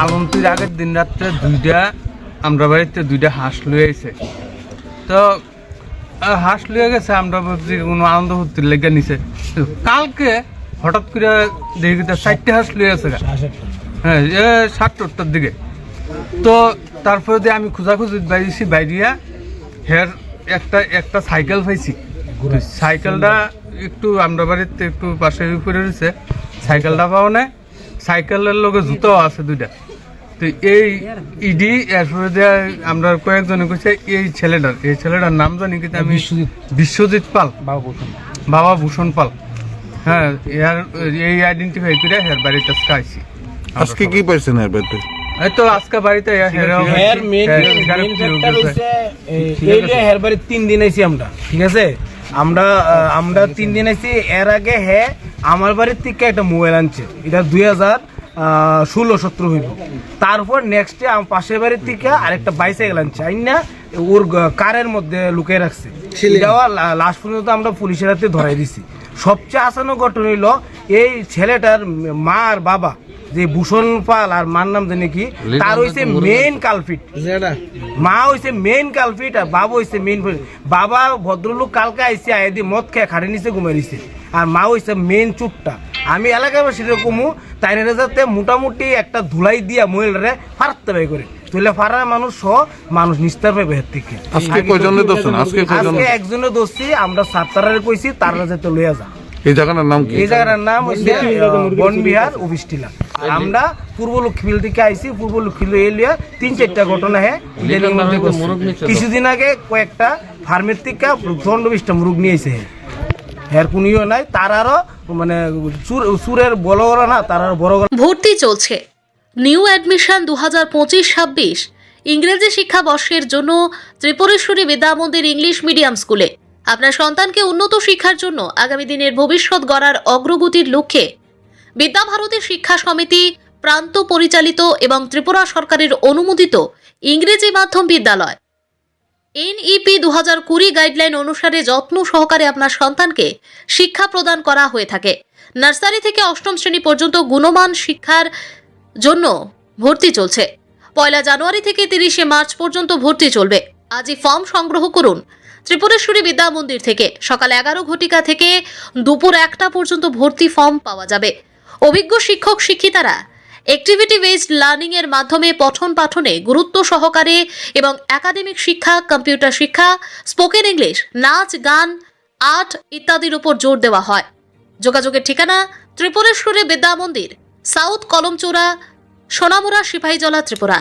আলমতির আগের দিন রাত্রে দুইটা আমরা বাড়িতে দুইটা হাঁস লুয়ে আইছে। তো হাঁস লুয়ে গেছে আমরা ভাবছি কোনো আনন্দ ফুর্তির লেগে নিছে। কালকে হঠাৎ করে দেখি চারটে হাঁস লুয়ে গেছে গা। হ্যাঁ এ সাতটার দিকে। তো তারপরে দিয়ে আমি খোঁজাখুঁজি বাইরেছি বাইরিয়া হের একটা একটা সাইকেল পাইছি। সাইকেলটা একটু আমরা বাড়িতে একটু পাশে উপরে রয়েছে। সাইকেলটা পাও না সাইকেলের লগে জুতো আছে দুইটা। তো এই ইডি এরপরে দিয়ে আমরা কয়েকজনে কইছে এই ছেলেটার এই ছেলেটার নাম জানি কিন্তু আমি বিশ্বজিৎ পাল। বাবা ভূষণ। বাবা ভূষণ পাল। হ্যাঁ এর এই আইডেন্টিফাই করে হের বাড়িতে আইছি। আজকে কি পাইছেন এর বাড়িতে? এই তো আজকে বাড়িতে হের মেন গাড়ি ফিরে ফ্যাক্টর উঠেছে। হইছে এই যে হের বাড়ি তিন দিন আইছি আমরা ঠিক আছে? আমরা আমরা তিন দিন আইছি এর আগে হে আমার বাড়ির থেকে একটা মোবাইল আনছে এটা দুই হাজার ষোলো সতেরো হইব। তারপর নেক্সট পাশের বাড়ির থেকে আরেকটা বাইসাইকেল আনছে আইন না ওর কারের মধ্যে লুকিয়ে রাখছে। লাস্ট পর্যন্ত আমরা পুলিশের হাতে ধরাই দিছি। সবচেয়ে আসানো ঘটনা হইল এই ছেলেটার মা আর বাবা যে ভূষণ পাল আর মার নাম জানি কি তার হইছে মেইন কালপিট মা হইছে মেইন কালপিট আর বাবা হইছে মেইন বাবা ভদ্রলোক কালকে আইসে আইদি মদ খেয়ে খাড়ি নিচে ঘুমাই দিছে। আর মা হইছে মেইন চুপটা। আমি এলাকাবাসীর কমু তাই যাতে মোটামুটি একটা ধুলাই দিয়া মহিলারে ফারাতে বাই করে। তুলে ফারা মানুষ সহ মানুষ নিস্তার পাইবে এর থেকে। আজকে কয়জনে আজকে আজকে একজনে দোষী আমরা সাতটারে কইছি তারা যাতে লইয়া যা। এই জায়গাটার নাম কি? এই জায়গাটার নাম হচ্ছে বনবিহার। অফিসটিলা আমরা পূর্ব লক্ষ্মীবিল থেকে আইছি পূর্ব লক্ষ্মীবিল এলিয়া তিন চারটা ঘটনা হ্যাঁ। কিছুদিন আগে কয়েকটা ফার্মের থেকে চন্ড বিশটা মুরগ নিয়ে এসে হের কোনিও নাই তার আরও মানে সুর সুরের বড় না তার আরও বড় বড় ভর্তি চলছে। নিউ অ্যাডমিশন দু হাজার পঁচিশ ছাব্বিশ, ইংরেজি শিক্ষাবর্ষের জন্য ত্রিপুরেশ্বরী বিদ্যামন্দির ইংলিশ মিডিয়াম স্কুলে। আপনার সন্তানকে উন্নত শিক্ষার জন্য আগামী দিনের ভবিষ্যৎ গড়ার অগ্রগতির লক্ষ্যে বিদ্যাভারতী শিক্ষা সমিতি, প্রান্ত পরিচালিত এবং ত্রিপুরা সরকারের অনুমোদিত ইংরেজি মাধ্যম বিদ্যালয়। এনইপি দু হাজার কুড়ি গাইডলাইন অনুসারে যত্ন সহকারে আপনার সন্তানকে শিক্ষা প্রদান করা হয়ে থাকে। নার্সারি থেকে অষ্টম শ্রেণি পর্যন্ত গুণমান শিক্ষার জন্য ভর্তি চলছে। পয়লা জানুয়ারি থেকে তিরিশে মার্চ পর্যন্ত ভর্তি চলবে। আজই ফর্ম সংগ্রহ করুন ত্রিপুরেশ্বরী বিদ্যা মন্দির থেকে। সকাল এগারো ঘটিকা থেকে দুপুর একটা পর্যন্ত ভর্তি ফর্ম পাওয়া যাবে। অভিজ্ঞ শিক্ষক শিক্ষিতারা অ্যাক্টিভিটি বেসড লার্নিং এর মাধ্যমে পঠন পাঠনে গুরুত্ব সহকারে এবং একাডেমিক শিক্ষা কম্পিউটার শিক্ষা স্পোকেন ইংলিশ নাচ, গান আর্ট ইত্যাদির উপর জোর দেওয়া হয়। যোগাযোগের ঠিকানা ত্রিপুরেশ্বরী বিদ্যা মন্দির সাউথ কলমচোরা সোনামুরা সিপাহীজলা ত্রিপুরা।